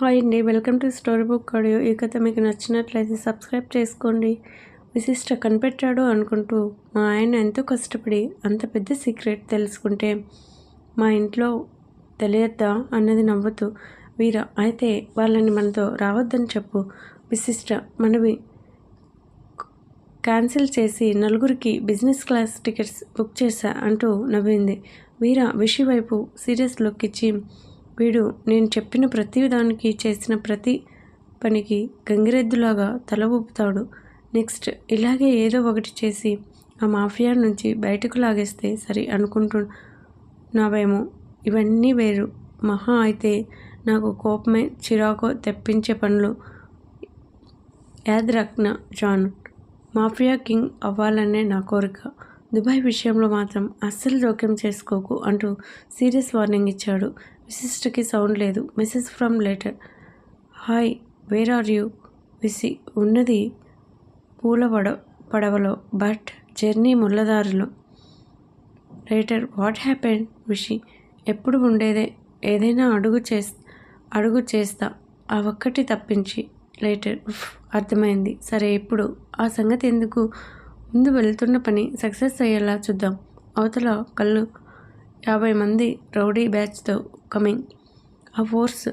Hi అండి. Welcome to story book audio. ఈ కథ మీకు నచ్చినట్లయితే సబ్స్క్రైబ్ చేసుకోండి. విశిష్ట కనిపెట్టాడు అనుకుంటూ మా ఆయన ఎంతో కష్టపడి అంత పెద్ద సీక్రెట్ తెలుసుకుంటే మా ఇంట్లో తెలియద్దా అన్నది నవ్వుతూ వీర అయితే వాళ్ళని మనతో రావద్దని చెప్పు. విశిష్ట మనవి క్యాన్సిల్ చేసి నలుగురికి బిజినెస్ క్లాస్ టికెట్స్ బుక్ చేశా అంటూ నవ్వింది. వీర విషి వైపు సీరియస్ లుక్ ఇచ్చి వీడు నేను చెప్పిన ప్రతి దానికి చేసిన ప్రతి పనికి గంగిరెద్దులాగా తల ఊపుతాడు. నెక్స్ట్ ఇలాగే ఏదో ఒకటి చేసి ఆ మాఫియా నుంచి బయటకు లాగేస్తే సరి అనుకుంటున్నావేమో. ఇవన్నీ వేరు. మహా అయితే నాకు కోపమే చిరాకో తెప్పించే పనులు. యాద్రక్న జాన్ మాఫియా కింగ్ అవ్వాలనే నా కోరిక. దుబాయ్ విషయంలో మాత్రం అస్సలు జోక్యం చేసుకోకు అంటూ సీరియస్ వార్నింగ్ ఇచ్చాడు. విశిష్టకి సౌండ్ లేదు. Mrs from letter. Hi where are you? VC ఉన్నది పూల పడ పడవలో బట్ జర్నీ ముళ్ళదారిలో రైటర్ వాట్ హ్యాపెన్? విషి ఎప్పుడు ఉండేదే? ఏదైనా అడుగు చేస్ అడుగు చేస్తా. ఆ ఒక్కటి తప్పించి. లేటర్ అర్థమైంది. సరే ఇప్పుడు ఆ సంగతి ఎందుకు? ముందు వెళ్తున్న పని సక్సెస్ అయ్యేలా చూద్దాం. అవతల కళ్ళు యాభై మంది రౌడీ బ్యాచ్తో కమింగ్. ఆ ఫోర్స్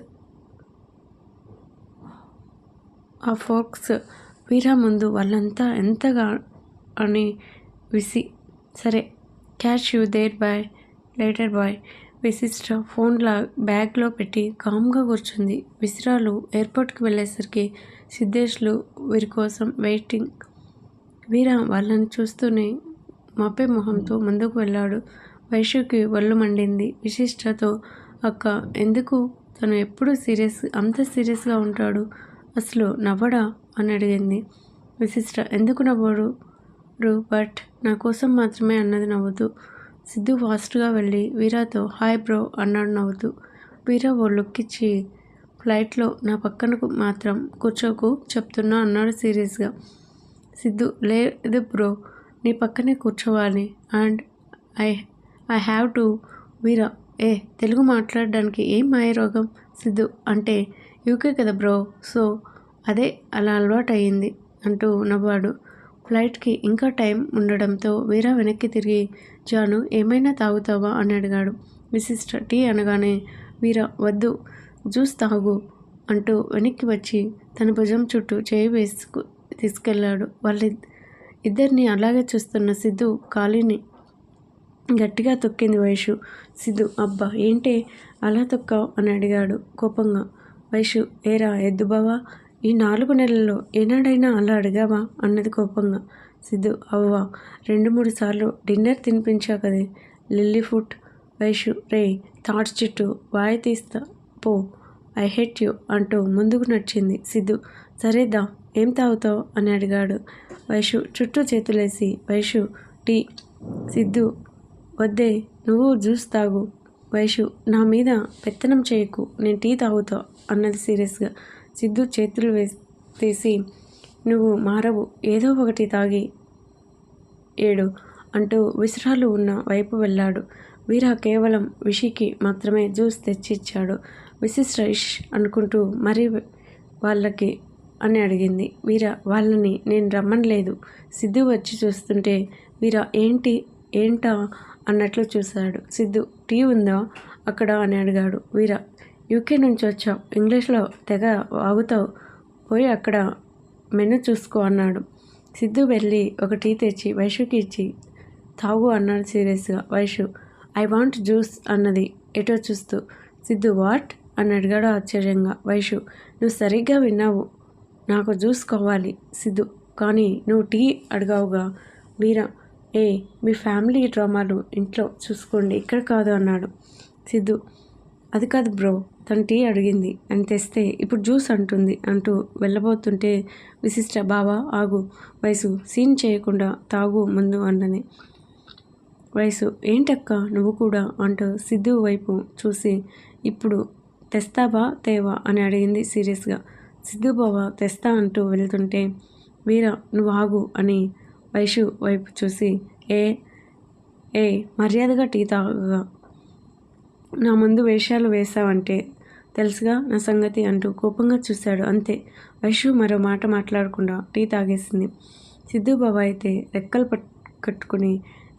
ఆ ఫోర్క్స్ వీరా ముందు వాళ్ళంతా ఎంతగా అని విసి సరే catch you there bye later bye Vishishta ఫోన్లా బ్యాగ్లో పెట్టి కామ్గా కూర్చుంది. విసిరాలు ఎయిర్పోర్ట్కి వెళ్ళేసరికి సిద్ధేష్లు వీరి కోసం వెయిటింగ్. వీరా వాళ్ళని చూస్తూనే మపే మొహంతో ముందుకు వెళ్ళాడు. వైశ్యుకి ఒళ్ళు మండింది. విశిష్టతో అక్క ఎందుకు? తను ఎప్పుడు సీరియస్ అంత సీరియస్గా ఉంటాడు? అసలు నవ్వడా? అని అడిగింది. విశిష్ట ఎందుకు నవ్వడు? బట్ నా కోసం మాత్రమే అన్నది నవ్వుతూ సిద్ధు ఫాస్ట్గా వెళ్ళి వీరాతో హాయ్ బ్రో అన్నాడు నవ్వుతూ. వీరా ఓ లుక్ ఇచ్చి ఫ్లైట్లో నా పక్కనకు మాత్రం కూర్చోకు చెప్తున్నా అన్నాడు సీరియస్గా. సిద్ధు లేదు బ్రో నీ పక్కనే కూర్చోవాలి. And I I have to. Veera ఏ తెలుగు మాట్లాడడానికి ఏం మాయరోగం? సిద్ధు అంటే యూకే కదా బ్రో సో అదే అలా అలవాటు అంటూ నవ్వాడు. ఫ్లైట్కి ఇంకా టైం ఉండడంతో వీరా వెనక్కి తిరిగి జాను ఏమైనా తాగుతావా? అని అడిగాడు. విశిష్ట టీ అనగానే వీరా వద్దు జ్యూస్ తాగు అంటూ వెనక్కి వచ్చి తన భుజం చుట్టూ చేయి వేసుకు తీసుకెళ్ళాడు వాళ్ళ ఇద్దరిని అలాగే చూస్తున్న సిద్ధు ఖాళీని గట్టిగా తొక్కింది వైషు. సిద్ధు అబ్బా ఏంటి అలా తొక్కావు? అని అడిగాడు కోపంగా. వైషు ఏరా ఎద్దుబావా ఈ నాలుగు నెలల్లో ఏనాడైనా అలా అడిగావా? అన్నది కోపంగా. సిద్ధు అవ్వా రెండు మూడు సార్లు డిన్నర్ తినిపించా కదే లిల్లీ ఫుట్. వైషు రే థాట్స్ చిట్టు వాయి తీస్తా పో. ఐ హెట్ యూ అంటూ ముందుకు నడిచింది సిద్ధు. సరేదా ఏం తాగుతావు? అని అడిగాడు వైషు. చుట్టూ చేతులేసి వైషు టీ. సిద్ధు వద్దే నువ్వు జ్యూస్ తాగు. వైషు నా మీద పెత్తనం చేయకు. నేను టీ తాగుతా అన్నది సీరియస్గా. సిద్ధు చేతులు వేసి తీసి నువ్వు మారవు. ఏదో ఒకటి తాగి ఏడు అంటూ విసరాలు ఉన్న వైపు వెళ్ళాడు. వీరా కేవలం విషికి మాత్రమే జ్యూస్ తెచ్చిచ్చాడు. విశిష్ట రైష్ అనుకుంటూ మరీ వాళ్ళకి అని అడిగింది. వీర వాళ్ళని నేను రమ్మనలేదు. సిద్ధు వచ్చి చూస్తుంటే వీర ఏంటి? ఏంటా? అన్నట్లు చూశాడు. సిద్ధు టీ ఉందా? అక్కడ అని అడిగాడు. వీర యూకే నుంచి వచ్చావు. ఇంగ్లీష్లో తెగ వాగుతావు. పోయి అక్కడ మెను చూసుకో అన్నాడు. సిద్ధు వెళ్ళి ఒక టీ తెచ్చి వైషుకి ఇచ్చి తాగు అన్నాడు సీరియస్గా. వైషు ఐ వాంట్ జ్యూస్ అన్నది ఎటో చూస్తూ. సిద్ధు వాట్? అని అడిగాడు ఆశ్చర్యంగా. వైషు నువ్వు సరిగ్గా విన్నావు. నాకు జ్యూస్ కావాలి. సిద్ధు కానీ నువ్వు టీ అడిగావుగా. వీరా ఏ మీ ఫ్యామిలీ డ్రామాలు ఇంట్లో చూసుకోండి. ఇక్కడ కాదు అన్నాడు సిద్ధు. అది కాదు బ్రో తను టీ అడిగింది. అని తెస్తే ఇప్పుడు జ్యూస్ అంటుంది అంటూ వెళ్ళబోతుంటే విశిష్ట బావా ఆగు. వయసు సీన్ చేయకుండా తాగు ముందు అన్నది. వయసు ఏంటక్క నువ్వు కూడా అంటూ సిద్ధు వైపు చూసి ఇప్పుడు తెస్తావా తేవా అని అడిగింది సీరియస్గా. సిద్ధుబావ తెస్తా అంటూ వెళ్తుంటే వీర నువ్వు ఆగు అని వైషు వైపు చూసి ఏ ఏ మర్యాదగా టీ తాగగా. నా ముందు వేషాలు వేసావంటే తెలుసుగా నా సంగతి అంటూ కోపంగా చూశాడు. అంతే. వైషు మరో మాట మాట్లాడకుండా టీ తాగేసింది. సిద్ధు బాబా అయితే రెక్కలు పట్ కట్టుకుని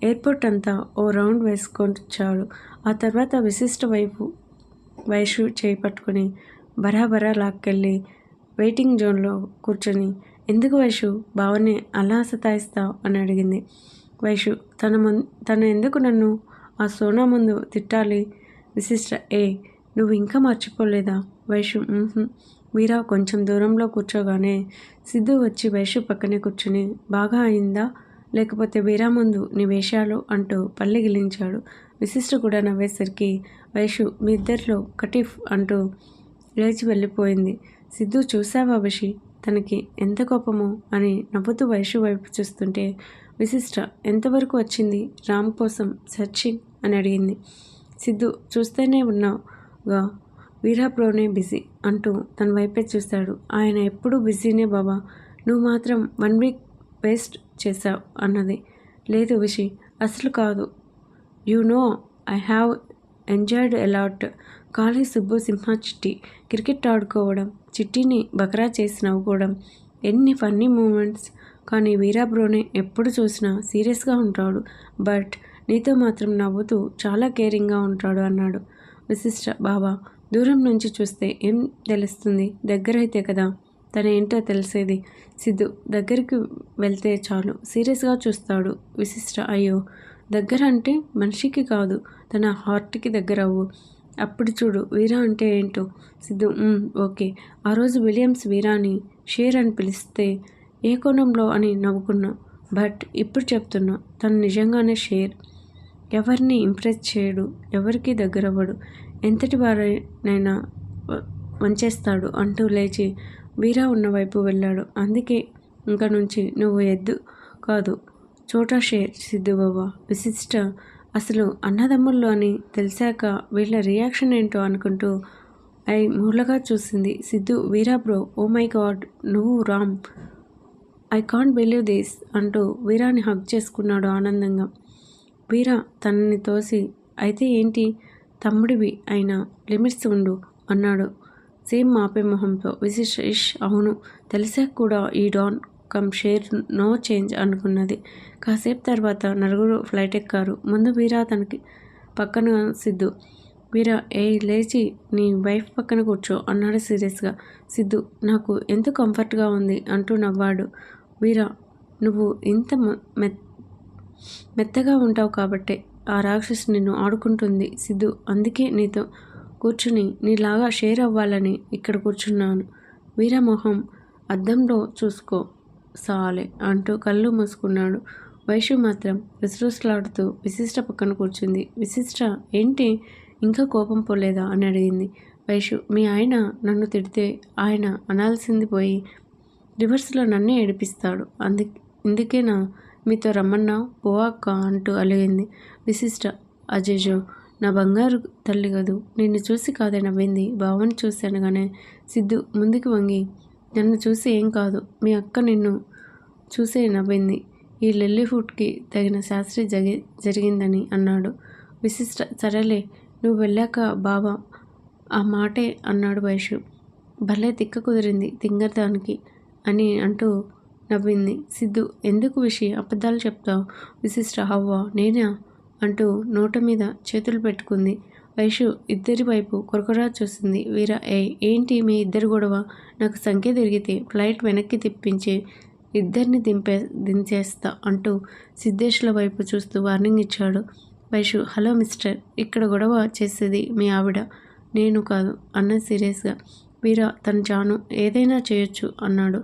ఎయిర్పోర్ట్ అంతా ఓ రౌండ్ వేసుకొచ్చాడు ఆ తర్వాత విశిష్ట వైపు వైషు చేయి పట్టుకుని బరాబరా లాక్కెళ్ళి వెయిటింగ్ జోన్లో కూర్చొని ఎందుకు వైషు? బావని అలా సతాయిస్తావు? అని అడిగింది. వైషు తన ముందు తను ఎందుకు నన్ను ఆ సోనా ముందు తిట్టాలి? విశిష్ట ఏ నువ్వు ఇంకా మర్చిపోలేదా? వైషు మీరా కొంచెం దూరంలో కూర్చోగానే సిద్ధు వచ్చి వైషు పక్కనే కూర్చుని బాగా అయిందా? లేకపోతే వీరా ముందు నీ వేషాలు? అంటూ పల్లె గిలించాడు. విశిష్ట కూడా నవ్వేసరికి వైషు మీ ఇద్దరిలో కటీఫ్ అంటూ లేచి వెళ్ళిపోయింది. సిద్ధు చూసావా విషి? తనకి ఎంత కోపమో అని నవ్వుతూ వైషు వైపు చూస్తుంటే విశిష్ట ఎంతవరకు వచ్చింది? రామ్ కోసం సర్చింగ్? అని అడిగింది. సిద్ధు చూస్తూనే ఉన్నావుగా. వీరాప్రోనే బిజీ అంటూ తన వైపే చూశాడు ఆయన ఎప్పుడూ బిజీనే బాబా. నువ్వు మాత్రం వన్ వీక్ వేస్ట్ చేశావు అన్నది. లేదు విషి అసలు కాదు. You know I have enjoyed a lot Kali Subbu Simha Chitti. Cricket ఆడుకోవడం చిట్టిని బకరా చేసి నవ్వుకోవడం ఎన్ని ఫన్నీ మూమెంట్స్. కానీ వీరా బ్రోనే ఎప్పుడు చూసినా సీరియస్గా ఉంటాడు. బట్ నీతో మాత్రం నవ్వుతూ చాలా కేరింగ్గా ఉంటాడు అన్నాడు. విశిష్ట బాబా దూరం నుంచి చూస్తే ఏం తెలుస్తుంది? దగ్గరైతే కదా? తన ఏంటో తెలిసేది. సిద్ధు దగ్గరికి వెళ్తే చాలు. సీరియస్గా చూస్తాడు. విశిష్ట అయ్యో. దగ్గర అంటే మనిషికి కాదు తన హార్ట్కి దగ్గర అవ్వు. అప్పుడు చూడు వీరా అంటే ఏంటో? సిద్ధు ఓకే. ఆ రోజు విలియమ్స్ వీరాని షేర్ అని పిలిస్తే ఏ కోణంలో అని నవ్వుకున్నా. బట్ ఇప్పుడు చెప్తున్నా తను నిజంగానే షేర్. ఎవరిని ఇంప్రెస్ చేయడు ఎవరికి దగ్గరవ్వడు ఎంతటి వారైనా వంచేస్తాడు అంటూ లేచి వీరా ఉన్న వైపు వెళ్ళాడు. అందుకే ఇంక నుంచి నువ్వు ఎద్దు కాదు. చోటా షేర్ సిద్ధు బాబా విశిష్ట అసలు అన్నదమ్ముల్లో అని తెలిసాక వీళ్ళ రియాక్షన్ ఏంటో అనుకుంటూ ఐ మూలగా చూసింది. Siddhu Veera bro oh my god నువ్వు Ram. I can't believe this అంటూ వీరాని హగ్ చేసుకున్నాడు ఆనందంగా. వీరా తనని తోసి అయితే ఏంటి? తమ్ముడివి అయినా లిమిట్స్ ఉండు అన్నాడు. సేమ్ మాపే మొహంతో. విశిష్ ఇష్ అవును. తెలిసాక కూడా ఈ డాన్ కమ్ షేర్ నో చేంజ్ అనుకున్నది. కాసేపు తర్వాత నలుగురు ఫ్లైట్ ఎక్కారు. ముందు వీరా తనకి పక్కన సిద్ధు. వీరా ఏ లేచి నీ వైఫ్ పక్కన కూర్చో అన్నాడు సీరియస్గా. సిద్ధు నాకు ఎంత కంఫర్ట్గా ఉంది అంటూ నవ్వాడు. వీరా నువ్వు ఇంత మె- మెత్తగా ఉంటావు కాబట్టే ఆ రాక్షసి నిన్ను ఆడుకుంటుంది. సిద్ధు అందుకే నీతో కూర్చుని నీలాగా షేర్ అవ్వాలని ఇక్కడ కూర్చున్నాను. వీరా మొహం అద్దంలో చూసుకో. సాలే అంటూ కళ్ళు మూసుకున్నాడు. వైషు మాత్రం రుసరుసలాడుతూ విశిష్ట పక్కన కూర్చుంది. విశిష్ట ఏంటి? ఇంకా కోపం పోలేదా? అని అడిగింది. వైషు మీ ఆయన నన్ను తిడితే ఆయన అనాల్సింది పోయి రివర్స్లో నన్నే ఏడిపిస్తాడు. అందు ఇందుకేనా? మీతో రమ్మన్నా? పోవాక్క అంటూ అలిగింది. విశిష్ట అజేజో నా బంగారు తల్లి కదూ? నిన్ను చూసి కాదే నవ్వింది. బావని చూశానుగానే సిద్ధు ముందుకు వంగి నన్ను చూసి ఏం కాదు. మీ అక్క నిన్ను చూసే నవ్వింది. ఈ లెల్లీఫుడ్కి తగిన శాస్త్రి జగి జరిగిందని అన్నాడు. విశిష్ట సరేలే నువ్వు వెళ్ళాక బాబా ఆ మాటే అన్నాడు వైషు భలే తిక్క కుదిరింది తింగర్దానికి అని అంటూ నవ్వింది. సిద్ధు ఎందుకు విషి అబద్ధాలు చెప్తావు? విశిష్ట హవ్వ నేనా? అంటూ నోట మీద చేతులు పెట్టుకుంది. వైషు ఇద్దరి వైపు కొరకొరా చూసింది. వీరా ఏ ఏంటి మీ ఇద్దరు గొడవ? నాకు సంఖ్య తిరిగితే ఫ్లైట్ వెనక్కి తిప్పించి ఇద్దరిని దింపే దించేస్తా అంటూ సిద్ధేష్ల వైపు చూస్తూ వార్నింగ్ ఇచ్చాడు. వైషు హలో మిస్టర్ ఇక్కడ గొడవ చేసేది మీ ఆవిడ. నేను కాదు అన్న సీరియస్గా. వీరా తన జాను ఏదైనా చేయొచ్చు అన్నాడు.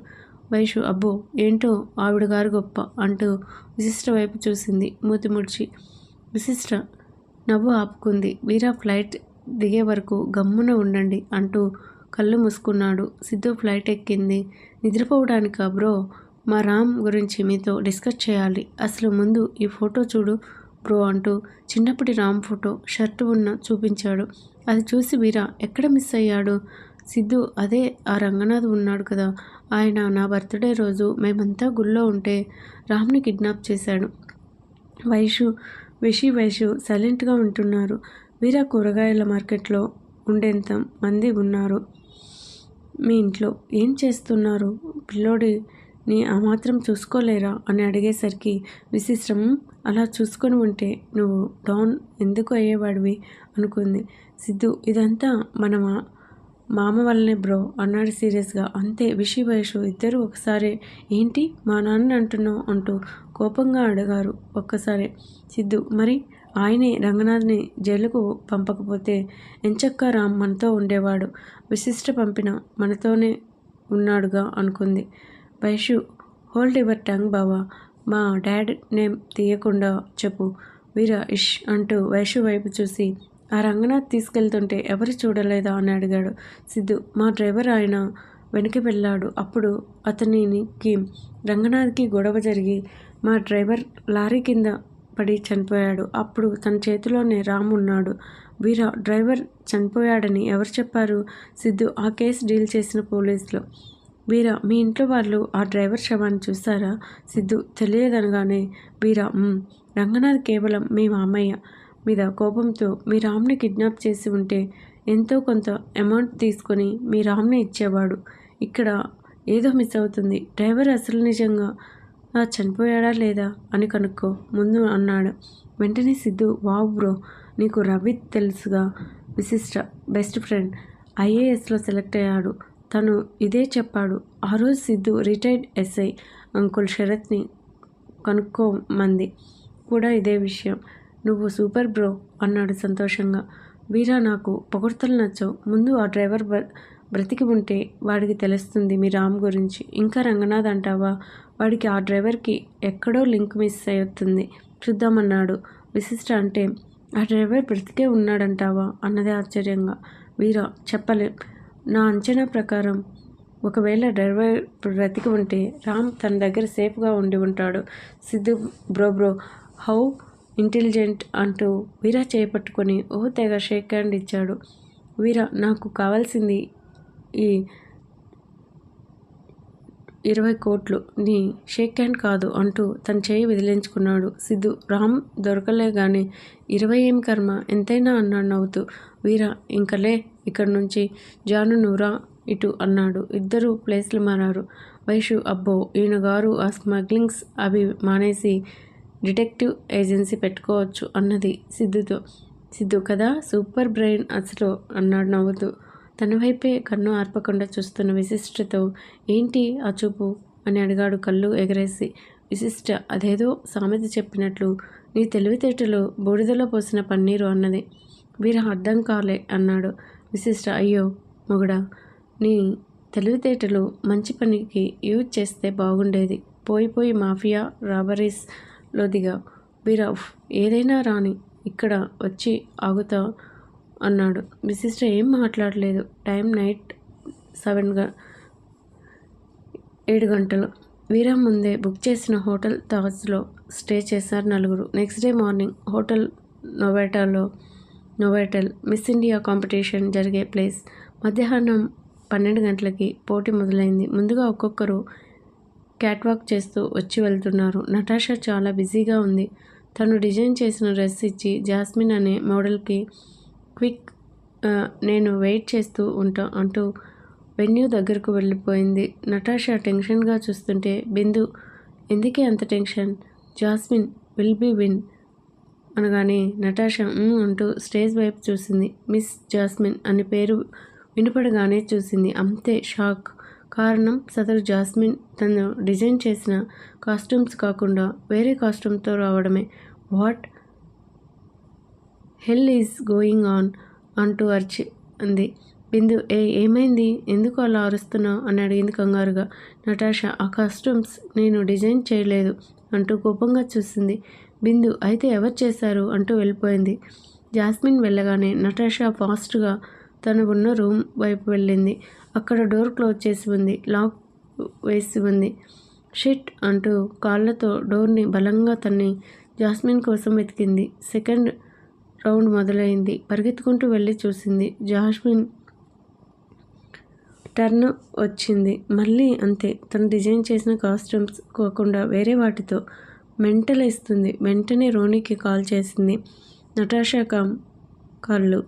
వైషు అబ్బో ఏంటో ఆవిడ గారు గొప్ప అంటూ విశిష్ట వైపు చూసింది. మూతి ముడిచి విశిష్ట నవ్వు ఆపుకుంది. వీరా ఫ్లైట్ దిగే వరకు గమ్మున ఉండండి అంటూ కళ్ళు మూసుకున్నాడు. సిద్ధు ఫ్లైట్ ఎక్కింది. నిద్రపోవడానికా బ్రో? మా రామ్ గురించి మీతో డిస్కస్ చేయాలి. అసలు ముందు ఈ ఫోటో చూడు బ్రో అంటూ చిన్నప్పటి రామ్ ఫోటో షర్ట్ ఉన్న చూపించాడు. అది చూసి వీరా ఎక్కడ మిస్ అయ్యాడు? సిద్ధు అదే ఆ రంగనాథ్ ఉన్నాడు కదా. ఆయన నా బర్త్డే రోజు మేమంతా గుళ్ళో ఉంటే రామ్ని కిడ్నాప్ చేశాడు. వైషు విషి వైషు సైలెంట్గా ఉంటున్నారు. వీర కూరగాయల మార్కెట్లో ఉండేంత మంది ఉన్నారు. మీ ఇంట్లో ఏం చేస్తున్నారు? పిల్లోడిని ఆ మాత్రం చూసుకోలేరా? అని అడిగేసరికి విశిష్టం అలా చూసుకొని ఉంటే నువ్వు డౌన్ ఎందుకు అయ్యేవాడివి? అనుకుంది. సిద్ధు ఇదంతా మనమా? మామ వల్లనే బ్రో అన్నాడు సీరియస్గా. అంతే విషి వయసు ఇద్దరు ఒకసారి ఏంటి మా నాన్న అంటున్నావు అంటూ కోపంగా అడిగారు ఒక్కసారి. సిద్ధు మరి ఆయనే రంగనాథ్ని జైలుకు పంపకపోతే ఎంచక్క రామ్ మనతో ఉండేవాడు. విశిష్ట పంపిన మనతోనే ఉన్నాడుగా అనుకుంది. వైషు హోల్డ్ యువర్ టంగ్ బావా మా డాడ్ నేమ్ తీయకుండా చెప్పు వీర ఇష్ అంటూ వైషు వైపు చూసి ఆ రంగనాథ్ తీసుకెళ్తుంటే ఎవరు చూడలేదా అని అడిగాడు. సిద్ధు మా డ్రైవర్ ఆయన వెనక్కి వెళ్ళాడు. అప్పుడు అతనికి రంగనాథ్కి గొడవ జరిగి మా డ్రైవర్ లారీ కింద పడి చనిపోయాడు. అప్పుడు తన చేతిలోనే రామ్ ఉన్నాడు. వీర డ్రైవర్ చనిపోయాడని ఎవరు చెప్పారు? సిద్ధు ఆ కేసు డీల్ చేసిన పోలీసులు. వీర మీ ఇంట్లో వాళ్ళు ఆ డ్రైవర్ శవాన్ని చూస్తారా సిద్ధు తెలియదనగానే వీర రంగనాథ్ కేవలం మీ మామయ్య మీద కోపంతో మీ రామ్ని కిడ్నాప్ చేసి ఉంటే ఎంతో కొంత అమౌంట్ తీసుకొని మీ రామ్ని ఇచ్చేవాడు. ఇక్కడ ఏదో మిస్ అవుతుంది. డ్రైవర్ అసలు నిజంగా చనిపోయాడా లేదా అని కనుక్కో ముందు అన్నాడు. వెంటనే సిద్ధు వావ్ బ్రో నీకు రవి తెలుసుగా విశిష్ట బెస్ట్ ఫ్రెండ్ ఐఏఎస్లో సెలెక్ట్ అయ్యాడు. తను ఇదే చెప్పాడు. ఆ రోజు సిద్ధు రిటైర్డ్ ఎస్ఐ అంకుల్ శరత్ని కనుక్కోమంది. కూడా ఇదే విషయం. నువ్వు సూపర్ బ్రో అన్నాడు సంతోషంగా. వీరా నాకు పొగడ్తలు నచ్చవు. ముందు ఆ డ్రైవర్ బ్రతికి ఉంటే వాడికి తెలుస్తుంది మీ రామ్ గురించి. ఇంకా రంగనాథ్ అంటావా? వాడికి ఆ డ్రైవర్కి ఎక్కడో లింక్ మిస్ అవుతుంది చూద్దామన్నాడు. విశిష్ట అంటే ఆ డ్రైవర్ బ్రతికే ఉన్నాడంటావా? అన్నది ఆశ్చర్యంగా. వీరా చెప్పలేం. నా అంచనా ప్రకారం ఒకవేళ డ్రైవర్ బ్రతికి ఉంటే రామ్ తన దగ్గర సేఫ్గా ఉండి ఉంటాడు. Siddhu bro bro how intelligent అంటూ వీర చేపట్టుకొని ఓ తెగ షేక్ హ్యాండ్ ఇచ్చాడు. వీర నాకు కావాల్సింది ఈ ఇరవై కోట్లు. నీ షేక్ హ్యాండ్ కాదు అంటూ తన చేయి విదిలించుకున్నాడు. సిద్ధు రామ్ దొరకలే కానీ ఇరవై ఏం కర్మ? ఎంతైనా అన్నాడు నవ్వుతూ. వీర ఇంకలే ఇక్కడి నుంచి జాను నూరా ఇటు అన్నాడు. ఇద్దరు ప్లేస్లు మారారు. వైషు అబ్బో ఈయన గారు ఆ స్మగ్లింగ్స్ అవి మానేసి డిటెక్టివ్ ఏజెన్సీ పెట్టుకోవచ్చు అన్నది సిద్ధుతో. సిద్ధు కదా? సూపర్ బ్రెయిన్ అసలు అన్నాడు నవ్వుతూ. తన వైపే కన్ను ఆర్పకుండా చూస్తున్న విశిష్టతో ఏంటి ఆ చూపు? అని అడిగాడు కళ్ళు ఎగరేసి. విశిష్ట అదేదో సామెత చెప్పినట్లు నీ తెలివితేటలు బూడిదలో పోసిన పన్నీరు అన్నది. వీర అర్థం కాలే అన్నాడు. విశిష్ట అయ్యో మొగుడా నీ తెలివితేటలు మంచి పనికి యూజ్ చేస్తే బాగుండేది. పోయి పోయి మాఫియా రాబరీస్ రాబరీస్లో దిగా. ఏదైనా రాని ఇక్కడ వచ్చి ఆగుతా అన్నాడు. విశిష్ట ఏం మాట్లాడలేదు? టైం నైట్ సెవెన్గా ఏడు గంటలు. వీరా ముందే బుక్ చేసిన హోటల్ తాజ్లో స్టే చేశారు నలుగురు. నెక్స్ట్ డే మార్నింగ్ హోటల్ నోవేటాలో నోవేటల్ మిస్ ఇండియా కాంపిటీషన్ జరిగే ప్లేస్. మధ్యాహ్నం పన్నెండు గంటలకి పోటీ మొదలైంది. ముందుగా ఒక్కొక్కరు క్యాట్వాక్ చేస్తూ వచ్చి వెళ్తున్నారు. నటాషా చాలా బిజీగా ఉంది. తను డిజైన్ చేసిన డ్రెస్ ఇచ్చి జాస్మిన్ అనే మోడల్కి క్విక్ నేను వెయిట్ చేస్తూ ఉంటా అంటూ వెన్యూ దగ్గరకు వెళ్ళిపోయింది. నటాషా టెన్షన్గా చూస్తుంటే బిందు ఎందుకే అంత tension? Jasmine will be win అనగానే నటాషా అంటూ స్టేజ్ వైపు చూసింది. మిస్ జాస్మిన్ అనే పేరు వినపడగానే చూసింది. అంతే షాక్. కారణం సదరు జాస్మిన్ తను డిజైన్ చేసిన కాస్ట్యూమ్స్ కాకుండా వేరే కాస్ట్యూమ్తో రావడమే. What hell is going on అంటూ అరిచి అంది. బిందు ఏ ఏమైంది? ఎందుకు అలా అరుస్తున్నావు అని అడిగింది కంగారుగా. నటాషా ఆ కాస్ట్యూమ్స్ నేను డిజైన్ చేయలేదు అంటూ కోపంగా చూసింది. బిందు అయితే ఎవరు చేశారు? అంటూ వెళ్ళిపోయింది. జాస్మిన్ వెళ్ళగానే నటాషా ఫాస్ట్గా తనకున్న రూమ్ వైపు వెళ్ళింది. అక్కడ డోర్ క్లోజ్ చేసి ఉంది. లాక్ వేసి ఉంది షిట్ అంటూ కాళ్ళతో డోర్ని బలంగా తన్ని జాస్మిన్ కోసం వెతికింది. సెకండ్ రౌండ్ మొదలైంది. పరిగెత్తుకుంటూ వెళ్ళి చూసింది. జాస్మిన్ టర్న్ వచ్చింది. మళ్ళీ అంతే. తను డిజైన్ చేసిన కాస్ట్యూమ్స్ కాకుండా వేరే వాటితో మెంటల్ ఇస్తుంది వెంటనే రోనీకి కాల్ చేసింది. నటాషా కామ్ కాళ్ళు.